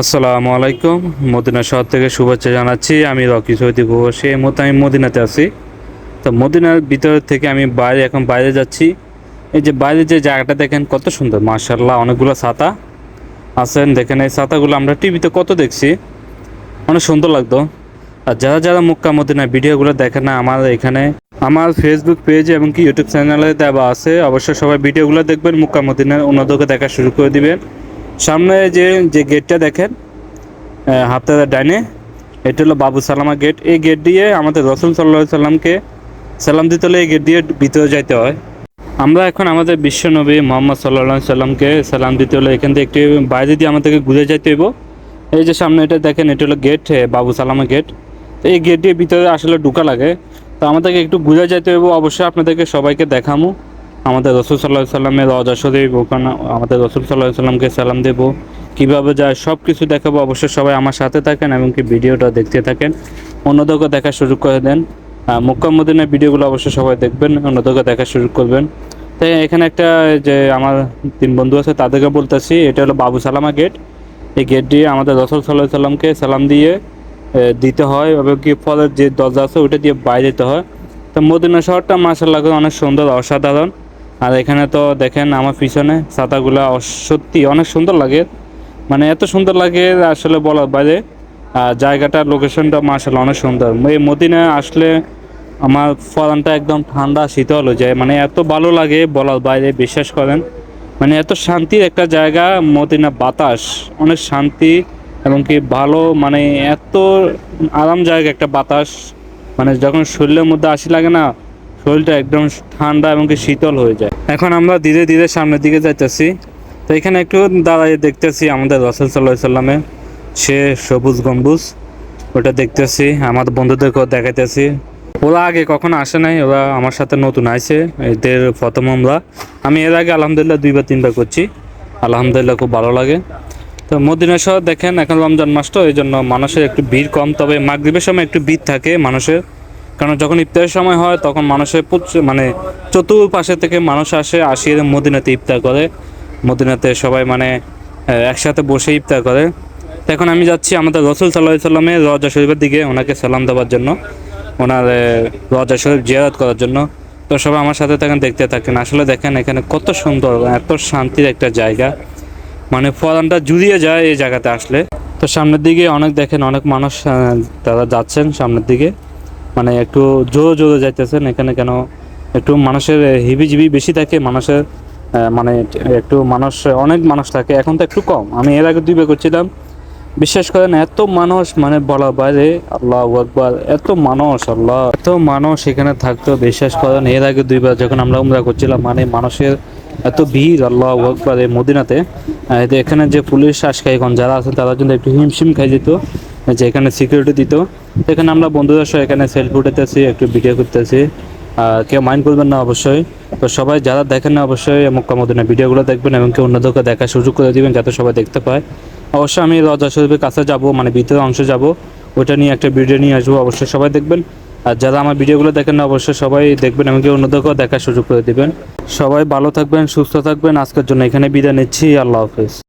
আসসালামু আলাইকুম। মদিনা শহর থেকে শুভেচ্ছা জানাচ্ছি। আমি রকি সৈদি ঘোষ এই মুহূর্তে আমি মদিনাতে আছি। তো মদিনার ভিতর থেকে আমি বাইরে, এখন বাইরে যাচ্ছি। এই যে বাইরে যে জায়গাটা দেখেন, কত সুন্দর। মার্শাল্লাহ অনেকগুলো ছাতা আছেন। দেখেন, এই ছাতাগুলো আমরা টিভিতে কত দেখছি। অনেক সুন্দর লাগতো। আর যারা যারা মুক্কা, মদিনা ভিডিওগুলো দেখেন না, আমার এখানে আমার ফেসবুক পেজ এবং কি ইউটিউব চ্যানেলে দেওয়া আছে, অবশ্যই সবাই ভিডিওগুলো দেখবেন। মুক্কা, মদিনার অন্যদেরকে দেখা শুরু করে দিবেন। সামনে যে যে গেটটা দেখেন হাফতাদার ডাইনে, এটা হলো বাবু সালামা গেট এই গেট দিয়ে আমাদের রসুল সাল্লাহ সাল্লামকে সালাম দিতে হলে এই গেট দিয়ে ভিতরে যাইতে হয়। আমরা এখন আমাদের বিশ্বনবী মোহাম্মদ সাল্লাহ সাল্লামকে সালাম দিতে হলে এখান থেকে একটি বাইরে দিয়ে আমাদেরকে ঘুরে যাইতে হইব। এই যে সামনে এটা দেখেন, এটা হলো গেট বাবু সালামা গেট তো এই গেট দিয়ে ভিতরে আসলে ঢুকা লাগে। তো আমাদেরকে একটু ঘুরে যাইতে হইব। অবশ্যই আপনাদেরকে সবাইকে দেখামু। আমাদের রসুল সাল্লাহ সাল্লামের রজা শরীফ, ওখানে আমাদের রসুল সাল্লাহ সাল্লামকে সালাম দেব। কীভাবে যায় সব কিছু দেখাবো, অবশ্যই সবাই আমার সাথে থাকেন এবং কি ভিডিওটা দেখতে থাকেন। অন্যদেরকে দেখা শুরু করে দেন। মক্কা ভিডিওগুলো অবশ্যই সবাই দেখবেন অন্যদেরকে দেখা শুরু করবেন। তাই এখানে একটা যে আমার তিন বন্ধু আছে, তাদেরকে বলতেছি, এটা হলো বাবু সালামা গেট। এই গেট দিয়ে আমাদের রসুল সাল্লাহ সাল্লামকে সালাম দিয়ে দিতে হয় এবং কি ফলের যে দরজা আছে ওটা দিয়ে বাইরে যেতে হয়। তো মদিনা শহরটা মাসাল্লাহ অনেক সুন্দর, অসাধারণ। আর এখানে তো দেখেন আমার পিছনে ছাতাগুলা সত্যি অনেক সুন্দর লাগে। মানে এত সুন্দর লাগে আসলে বলার বাইরে। জায়গাটা লোকেশনটা মাসাল্লাহ অনেক সুন্দর। এই মদিনা আসলে আমার ফলানটা একদম ঠান্ডা, শীতল হয়ে যায়। মানে এত ভালো লাগে বলার বাইরে, বিশ্বাস করেন। মানে এত শান্তির একটা জায়গা, মদিনা বাতাস, অনেক শান্তি এবং কি ভালো মানে এত আরাম জায়গা একটা বাতাস। মানে যখন শরীরের মধ্যে আসি লাগে না শরীরটা একদম ঠান্ডা এবং শীতল হয়ে যায়। এখন আমরা ধীরে ধীরে সামনের দিকে যাইতেছি। তো এখানে একটু দাঁড়াইয়ে দেখতেছি আমাদের রসুল সাল্লাহ সাল্লামে সে সবুজ গম্বুজ। ওটা দেখতেছি, আমার বন্ধুদেরকেও দেখাইতেছি। ওরা আগে কখনো আসে নাই, ওরা আমার সাথে নতুন আইছে, এদের প্রথম আমরা। আমি এর আগে আলহামদুলিল্লাহ দুইবার, তিনবার করছি। আলহামদুলিল্লাহ খুব ভালো লাগে। তো মদিনা শহর দেখেন, এখন রমজান মাস তো এই জন্য মানুষের একটু ভিড় কম। তবে মাগরিবের সময় একটু ভিড় থাকে মানুষের। কারণ যখন ইফতারের সময় হয়, তখন মানুষের মানে চতুর্পাশে থেকে মানুষ আসে, আসিয়ে মদিনাতে ইফতার করে। মদিনাতে সবাই মানে একসাথে বসে ইফতার করে। এখন আমি যাচ্ছি আমাদের রসুল সাল্লাহ সাল্লামের রজা শরীফের দিকে, ওনাকে সালাম দেওয়ার জন্য। ওনার রজা শরীফ জিয়ারত করার জন্য। তো সবাই আমার সাথে তখন দেখতে থাকেন। আসলে দেখেন এখানে কত সুন্দর, এত শান্তির একটা জায়গা। মানে ফলানটা জুড়িয়ে যায় এই জায়গাতে আসলে। তো সামনের দিকে অনেক দেখেন, অনেক মানুষ তারা যাচ্ছেন সামনের দিকে। মানে একটু জোরে জোরে যাইতেছেন, এখানে কেন একটু মানুষের হিবিজিবি বেশি থাকে, মানুষের মানে একটু মানুষ, অনেক মানুষ থাকে, এখন তো একটু কম। আমি এর আগে দুইবার করছিলাম। বিশ্বাস করেন, এত মানুষ মানে বলা বাইরে, আল্লাহ আকবার, এত মানুষ, আল্লাহ। এত মানুষ এখানে থাকতো, বিশ্বাস করেন, এর আগে দুইবার যখন আমরা উমরা করছিলাম মানে মানুষের এত ভিড়, আল্লাহ আকবার, এই মদিনাতে। এখানে যে পুলিশ আশকাইগণ যারা আছে তারা কিন্তু একটু হিমশিম খাই দিত যে এখানে সিকিউরিটি দিত। এখানে আমরা বন্ধুদের সহ এখানে সেলফি উঠাতেছি একটু ভিডিও করতেছি। কেউ মাইন্ড করবেন না অবশ্যই। তো সবাই যারা দেখেন না অবশ্যই মক্কা মদিনা ভিডিওগুলো দেখবেন এবং কেউ অন্যদেরকে দেখার সুযোগ করে দিবেন যাতে সবাই দেখতে পায়। অবশ্যই আমি রজা শরীফের কাছে যাব মানে ভিতরে অংশ যাব ওটা নিয়ে একটা ভিডিও নিয়ে আসব, অবশ্যই সবাই দেখবেন। আর যারা আমার ভিডিওগুলো দেখেন না অবশ্যই সবাই দেখবেন কেউ অন্যদেরকেও দেখার সুযোগ করে দিবেন। সবাই ভালো থাকবেন, সুস্থ থাকবেন। আজকের জন্য এখানে বিদায় নিচ্ছি। আল্লাহ হাফেজ।